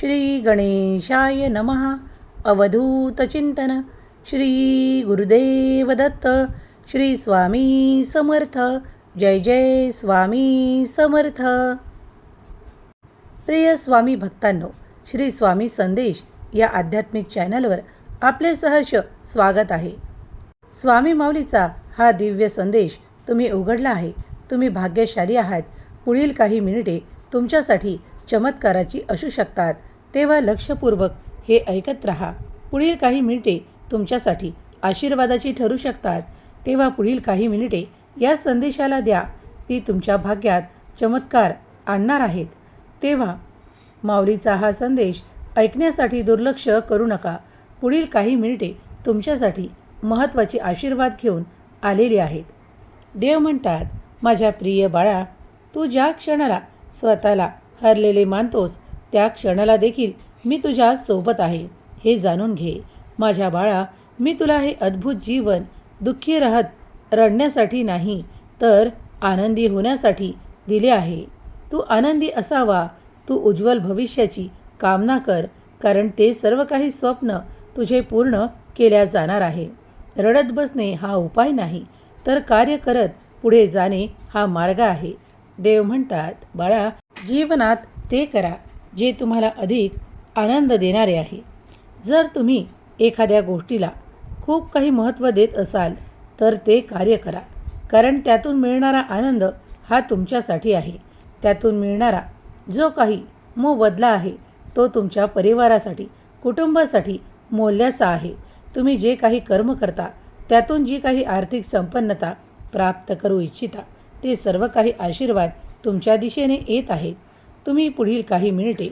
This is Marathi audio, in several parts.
श्री गणेशाय नमः अवधूतचिंतन श्री गुरुदेव दत्त श्री स्वामी समर्थ. जय जय स्वामी समर्थ. प्रिय स्वामी भक्तांनो श्री स्वामी संदेश या आध्यात्मिक चॅनलवर आपले सहर्ष स्वागत आहे. स्वामी माऊलीचा हा दिव्य संदेश तुम्ही उघडला आहे. तुम्ही भाग्यशाली आहात. पुढील काही मिनिटे तुमच्यासाठी चमत्काराची असू शकतात. तेव्हा लक्षपूर्वक हे ऐकत राहा. पुढील काही मिनिटे तुमच्यासाठी आशीर्वादाची ठरू शकतात. तेव्हा पुढील काही मिनिटे या संदेशाला द्या. ती तुमच्या भाग्यात चमत्कार आणणार आहेत. तेव्हा माऊलीचा हा संदेश ऐकण्यासाठी दुर्लक्ष करू नका. पुढील काही मिनिटे तुमच्यासाठी महत्त्वाचे आशीर्वाद घेऊन आलेली आहेत. देव म्हणतात माझ्या प्रिय बाळा तू ज्या क्षणाला स्वतःला हरलेले मानतोस त्या क्षणाला देखील मी तुझ्या सोबत आहे. हे जाणून घे. माझ्या बाळा मी तुला हे अद्भुत जीवन दुःखी राहत रडण्यासाठी नाही तर आनंदी होण्यासाठी दिले आहे. तू आनंदी असावा. तू उज्ज्वल भविष्याची कामना कर कारण ते सर्व काही स्वप्न तुझे पूर्ण केल्या जाणार आहे. रडत बसणे हा उपाय नाही तर कार्य करत पुढे जाणे हा मार्ग आहे. देव म्हणतात बाळा जीवनात ते करा. जे तुम्हाला अधिक आनंद देणारे आहे. जर तुम्ही एखाद्या गोष्टीला खूप काही महत्त्व देत असाल तर ते कार्य करा. कारण त्यातून मिळणारा आनंद हा तुमच्यासाठी आहे. त्यातून मिळणारा जो काही मोबदला आहे तो तुमच्या परिवारासाठी कुटुंबासाठी मोल्याचा आहे. तुम्ही जे काही कर्म करता त्यातून जी काही आर्थिक संपन्नता प्राप्त करू इच्छिता ते सर्व काही आशीर्वाद तुमच्या दिशेने येत आहेत. तुम्ही पुढील काही मिनिटे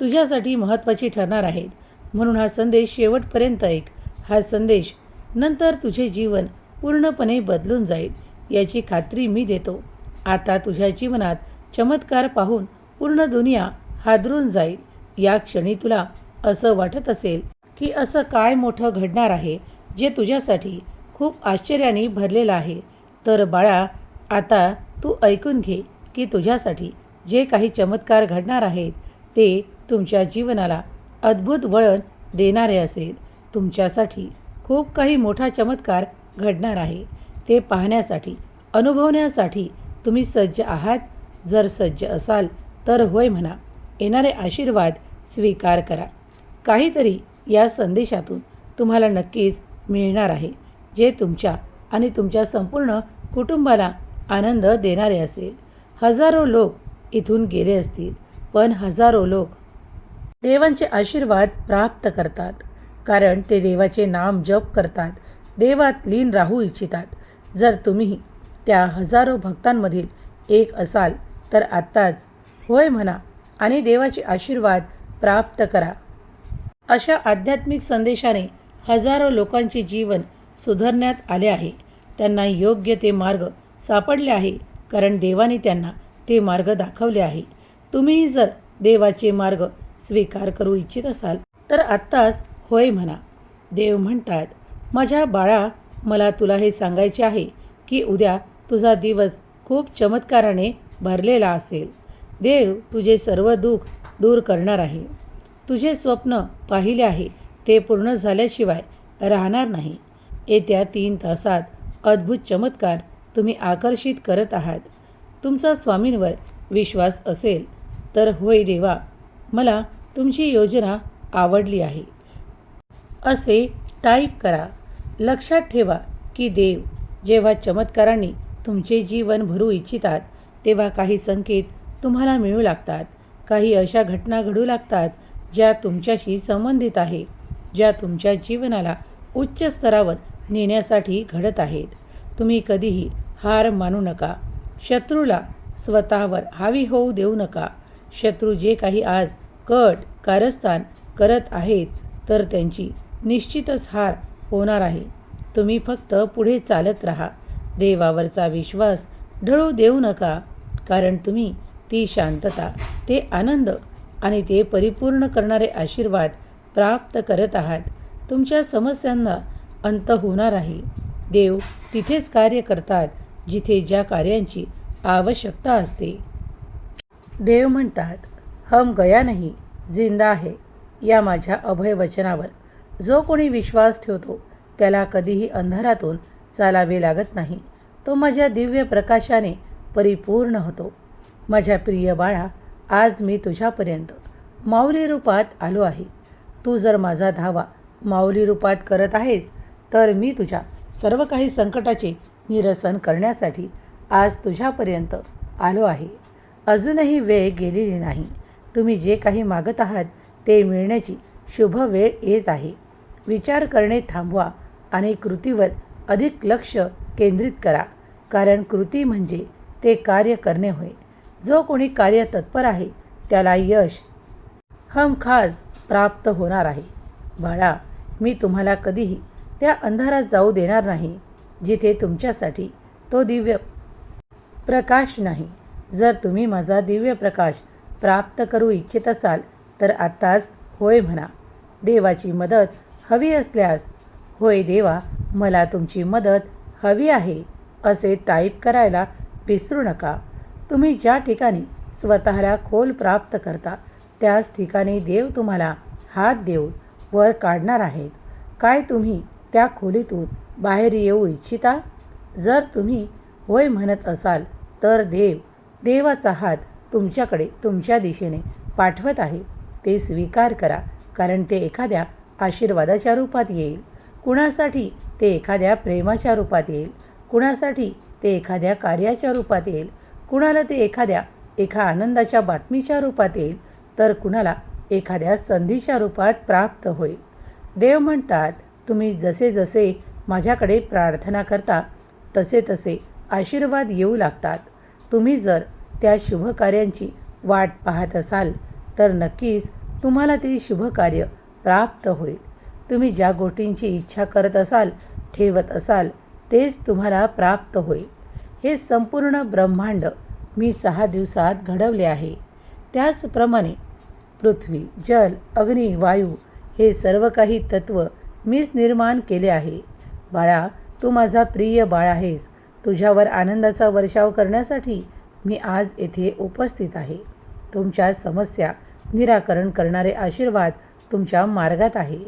तुझ्यासाठी महत्त्वाची ठरणार आहेत. म्हणून हा संदेश शेवटपर्यंत ऐक. हा संदेश नंतर तुझे जीवन पूर्णपणे बदलून जाईल याची खात्री मी देतो. आता तुझ्या जीवनात चमत्कार पाहून पूर्ण दुनिया हादरून जाईल. या क्षणी तुला असं वाटत असेल की असं काय मोठं घडणार आहे जे तुझ्यासाठी खूप आश्चर्याने भरलेलं आहे. तर बाळा आता तू ऐकून घे की तुझ्यासाठी जे काही चमत्कार घडणार आहेत ते तुमच्या जीवनाला अद्भुत वळण देणारे असेल. तुमच्यासाठी खूप काही मोठा चमत्कार घडणार आहे. ते पाहण्यासाठी अनुभवण्यासाठी तुम्ही सज्ज आहात. जर सज्ज असाल तर होय म्हणा. येणारे आशीर्वाद स्वीकार करा. काहीतरी या संदेशातून तुम्हाला नक्कीच मिळणार आहे जे तुमच्या आणि तुमच्या संपूर्ण कुटुंबाला आनंद देणारे असेल. हजारो लोक इथून गेले असतील. पण हजारो लोक देवांचे आशीर्वाद प्राप्त करतात. कारण ते देवाचे नाम जप करतात. देवात लीन राहू इच्छितात. जर तुम्ही त्या हजारो भक्तांमधील एक असाल तर आत्ताच होय म्हणा आणि देवाचे आशीर्वाद प्राप्त करा. अशा आध्यात्मिक संदेशाने हजारो लोकांचे जीवन सुधारण्यात आले आहे. त्यांना योग्य ते मार्ग सापडले आहे कारण देवाने त्यांना ते मार्ग दाखवले आहे. तुम्हीही जर देवाचे मार्ग स्वीकार करू इच्छित असाल तर आत्ताच होय म्हणा. देव म्हणतात माझ्या बाळा मला तुला हे सांगायचे आहे की उद्या तुझा दिवस खूप चमत्काराने भरलेला असेल. देव तुझे सर्व दुःख दूर करणार आहे. तुझे स्वप्न पाहिले आहे ते पूर्ण झाल्याशिवाय राहणार नाही. येत्या तीन तासात अद्भुत चमत्कार तुम्ही आकर्षित करत आहात. तुमचा स्वामींवर विश्वास असेल तर होय देवा मला तुमची योजना आवडली आहे. असे टाईप करा. लक्षात ठेवा की देव जेव्हा चमत्कारांनी तुमचे जीवन भरू इच्छितात तेव्हा काही संकेत तुम्हाला मिळू लागतात. काही अशा घटना घडू लागतात ज्या तुमच्याशी संबंधित आहे ज्या तुमच्या जीवनाला उच्च स्तरावर नेण्यासाठी घडत आहेत. तुम्ही कधीही हार मानू नका. शत्रूला स्वतःवर हावी होऊ देऊ नका. शत्रू जे काही आज कट कारस्थान करत आहेत तर त्यांची निश्चितच हार होणार आहे. तुम्ही फक्त पुढे चालत राहा. देवावरचा विश्वास ढळू देऊ नका कारण तुम्ही ती शांतता ते आनंद आणि ते परिपूर्ण करणारे आशीर्वाद प्राप्त करत आहात. तुमच्या समस्यांना अंत होणार आहे. देव तिथेच कार्य करतात जिथे ज्या कार्यांची आवश्यकता असते. देव म्हणतात हम गया नाही जिंदा आहे या माझ्या अभय वचनावर. जो कोणी विश्वास ठेवतो त्याला कधीही अंधारातून चालावे लागत नाही. तो माझ्या दिव्य प्रकाशाने परिपूर्ण होतो. माझ्या प्रिय बाळा आज मी तुझ्यापर्यंत माऊली रूपात आलो आहे. तू जर माझा धावा माऊली रूपात करत आहेस तर मी तुझ्या सर्व काही संकटाचे निरसन करण्यासाठी आज तुझ्यापर्यंत आलो आहे. अजूनही वेळ गेलेली नाही. तुम्ही जे काही मागत आहात ते मिळण्याची शुभ वेळ येत आहे. विचार करणे थांबवा आणि कृतीवर अधिक लक्ष केंद्रित करा. कारण कृती म्हणजे ते कार्य करणे होय. जो कोणी कार्य तत्पर आहे त्याला यश हमखास प्राप्त होणार आहे. बाळा मी तुम्हाला कधीही त्या अंधारात जाऊ देणार नाही. जिथे तुमच्यासाठी तो दिव्य प्रकाश नाही. जर तुम्ही माझा दिव्य प्रकाश प्राप्त करू इच्छित असाल तर आत्ताच होय म्हणा. देवाची मदत हवी असल्यास होय देवा मला तुमची मदत हवी आहे असे टाईप करायला विसरू नका. तुम्ही ज्या ठिकाणी स्वतःला खोल प्राप्त करता त्याच ठिकाणी देव तुम्हाला हात देऊन वर काढणार आहेत. काय तुम्ही त्या खोलीतून बाहेर येऊ इच्छिता? जर तुम्ही होय म्हणत असाल तर देव देवाचा हात तुमच्याकडे तुमच्या दिशेने पाठवत आहे. ते स्वीकार करा कारण ते एखाद्या आशीर्वादाच्या रूपात येईल. कुणासाठी ते एखाद्या प्रेमाच्या रूपात येईल? कुणासाठी ते एखाद्या कार्याच्या रूपात येईल? कुणाला ते एखाद्या एका आनंदाच्या बातमीच्या रूपात येईल? तर कुणाला एखाद्या संधीच्या रूपात प्राप्त होईल. देव म्हणतात तुम्ही जसे जसे माझ्याकडे प्रार्थना करता तसे तसे आशीर्वाद येऊ लागतात. तुम्ही जर त्या शुभकार्यांची वाट पाहत असाल तर नक्कीच तुम्हाला ते शुभकार्य प्राप्त होईल. तुम्ही ज्या गोष्टींची इच्छा करत असाल ठेवत असाल तेच तुम्हाला प्राप्त होईल. हे संपूर्ण ब्रह्मांड मी सहा दिवसात घडवले आहे. त्याचप्रमाणे पृथ्वी जल अग्नी वायू हे सर्व काही तत्त्व मीच निर्माण केले आहे. बाळा तू माझा प्रिय बाळ आहेस. तुझ्यावर आनंदाचा वर्षाव करण्यासाठी मी आज येथे उपस्थित आहे. तुमच्या समस्या निराकरण करणारे आशीर्वाद तुमच्या मार्गात आहे.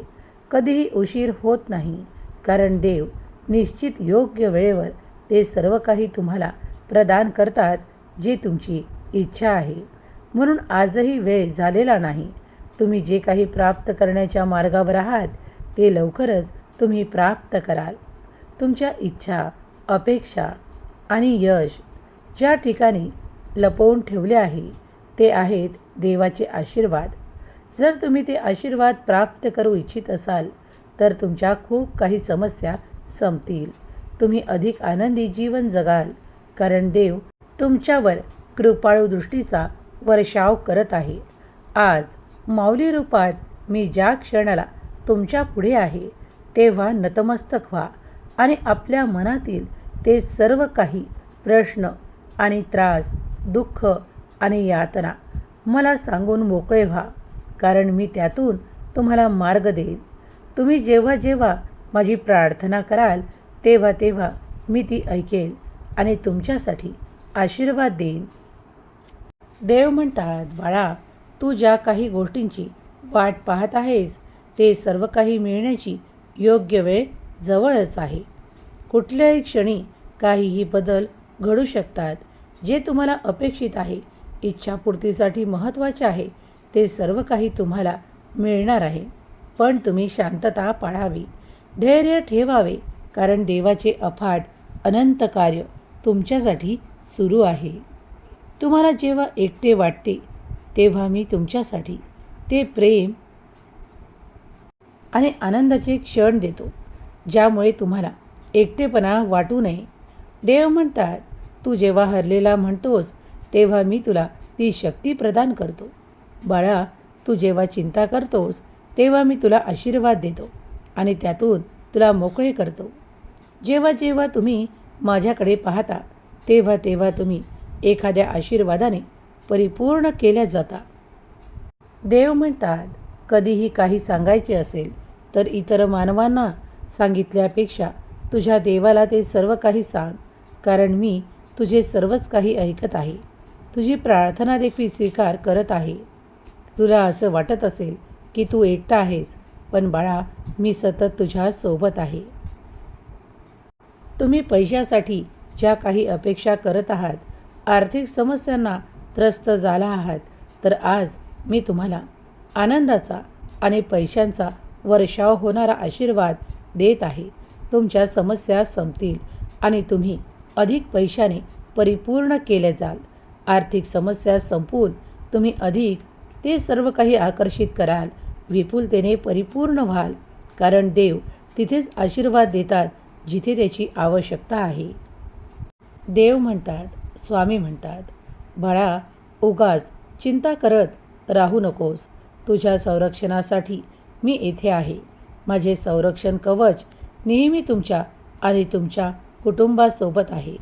कधीही उशीर होत नाही कारण देव निश्चित योग्य वेळेवर ते सर्व काही तुम्हाला प्रदान करतात जे तुमची इच्छा आहे. म्हणून आजही वेळ झालेला नाही. तुम्ही जे काही प्राप्त करण्याच्या मार्गावर आहात ते लवकरच तुम्ही प्राप्त कराल. तुमच्या इच्छा अपेक्षा आणि यश ज्या ठिकाणी लपवून ठेवले आहे ते आहेत देवाचे आशीर्वाद. जर तुम्ही ते आशीर्वाद प्राप्त करू इच्छित असाल तर तुमच्या खूप काही समस्या संपतील. तुम्ही अधिक आनंदी जीवन जगाल कारण देव तुमच्यावर कृपाळू दृष्टीचा वर्षाव करत आहे. आज माऊली रूपात मी ज्या क्षणाला तुमच्यापुढे आहे तेव्हा नतमस्तक व्हा आणि आपल्या मनातील ते सर्व काही प्रश्न आणि त्रास दुःख आणि यातना मला सांगून मोकळे व्हा कारण मी त्यातून तुम्हाला मार्ग देईन तुम्ही जेव्हा जेव्हा माझी प्रार्थना कराल तेव्हा तेव्हा मी ती ऐकेल आणि तुमच्यासाठी आशीर्वाद देईन. देव म्हणतात बाळा तू ज्या काही गोष्टींची वाट पाहत आहेस ते सर्व काही मिळण्याची योग्य वेळ जवळच आहे. कुठल्याही क्षणी काहीही बदल घडू शकतात. जे तुम्हाला अपेक्षित आहे इच्छापूर्तीसाठी महत्त्वाचे आहे ते सर्व काही तुम्हाला मिळणार आहे. पण तुम्ही शांतता पाळावी. धैर्य ठेवावे कारण देवाचे अफाट अनंत कार्य तुमच्यासाठी सुरू आहे. तुम्हाला जेव्हा एकटे वाटते तेव्हा मी तुमच्यासाठी ते प्रेम आणि आनंदाचे क्षण देतो ज्यामुळे तुम्हाला एकटेपणा वाटू नये. देव म्हणतात तू जेव्हा हरलेला म्हणतोस तेव्हा मी तुला ती शक्ती प्रदान करतो. बाळा तू जेव्हा चिंता करतोस तेव्हा मी तुला आशीर्वाद देतो आणि त्यातून तुला मोकळे करतो. जेव्हा जेव्हा तुम्ही माझ्याकडे पाहता तेव्हा तेव्हा तुम्ही एखाद्या आशीर्वादाने परिपूर्ण केल्या जाता. देव म्हणतात कधीही काही सांगायचे असेल तर इतर मानवांना सांगितल्यापेक्षा तुझ्या देवाला ते सर्व काही सांग कारण मी तुझे सर्वच काही ऐकत आहे. तुझी प्रार्थना देखील स्वीकार करत आहे. तुला असं वाटत असेल की तू एकटा आहेस पण बाळा मी सतत तुझ्या सोबत आहे. तुम्ही पैशासाठी ज्या काही अपेक्षा करत आहात आर्थिक समस्यांना त्रस्त झाला आहात तर आज मी तुम्हाला आनंदाचा आणि पैशांचा वर्षाव होणारा आशीर्वाद देत आहे. तुमच्या समस्या संपतील आणि तुम्ही अधिक पैशाने परिपूर्ण केले जाल. आर्थिक समस्या संपून तुम्ही अधिक ते सर्व काही आकर्षित कराल. विपुलतेने परिपूर्ण व्हाल. कारण देव तिथेच आशीर्वाद देतात जिथे त्याची आवश्यकता आहे. देव म्हणतात स्वामी म्हणतात बाळा उगाच चिंता करत राहू नकोस. तुझ्या संरक्षणासाठी मी येथे आहे. माझे संरक्षण कवच नेहमी तुमच्या आणि तुमच्या कुटुंबासोबत आहे.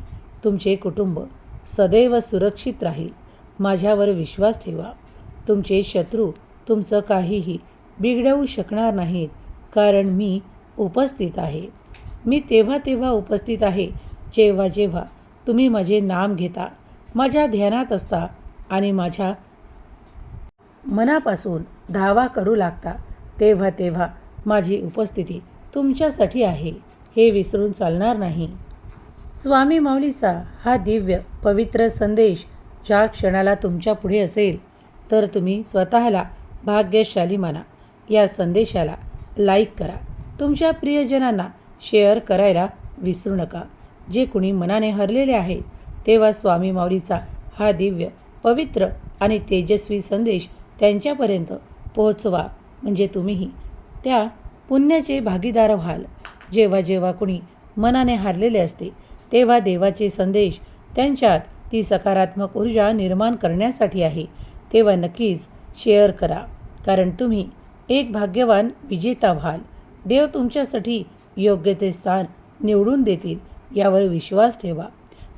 तुमचे कुटुंब सदैव सुरक्षित राहील. माझ्यावर विश्वास ठेवा. तुमचे शत्रू तुमचं काहीही बिघडवू शकणार नाहीत कारण मी उपस्थित आहे. मी तेव्हा तेव्हा उपस्थित आहे जेव्हा जेव्हा तुम्ही माझे नाम घेता माझ्या ध्यानात असता आणि माझ्या मनापासून धावा करू लागता तेव्हा तेव्हा माझी उपस्थिती तुमच्यासाठी आहे हे विसरून चालणार नाही. स्वामी माऊलीचा हा दिव्य पवित्र संदेश ज्या क्षणाला तुमच्यापुढे असेल तर तुम्ही स्वतःला भाग्यशाली माना. या संदेशाला लाईक करा. तुमच्या प्रियजनांना शेअर करायला विसरू नका. जे कुणी मनाने हरलेले आहेत तेव्हा स्वामी माऊलीचा हा दिव्य पवित्र आणि तेजस्वी संदेश त्यांच्यापर्यंत पोहोचवा म्हणजे तुम्हीही. त्या पुण्याचे भागीदार व्हाल. जेव्हा जेव्हा कुणी मनाने हारलेले असते तेव्हा देवाचे संदेश त्यांच्यात ती सकारात्मक ऊर्जा निर्माण करण्यासाठी आहे. तेव्हा नक्कीच शेअर करा. कारण तुम्ही एक भाग्यवान विजेता व्हाल. देव तुमच्यासाठी योग्य ते स्थान निवडून देतील यावर विश्वास ठेवा.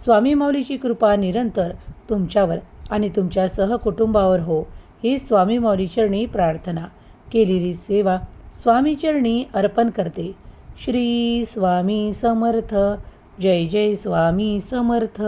स्वामी माऊलीची कृपा निरंतर तुमच्यावर आणि तुमच्या सहकुटुंबावर हो. ही स्वामी मौरीचरणी प्रार्थना. केलेली सेवा स्वामीचरणी अर्पण करते. श्री स्वामी समर्थ. जय जय स्वामी समर्थ.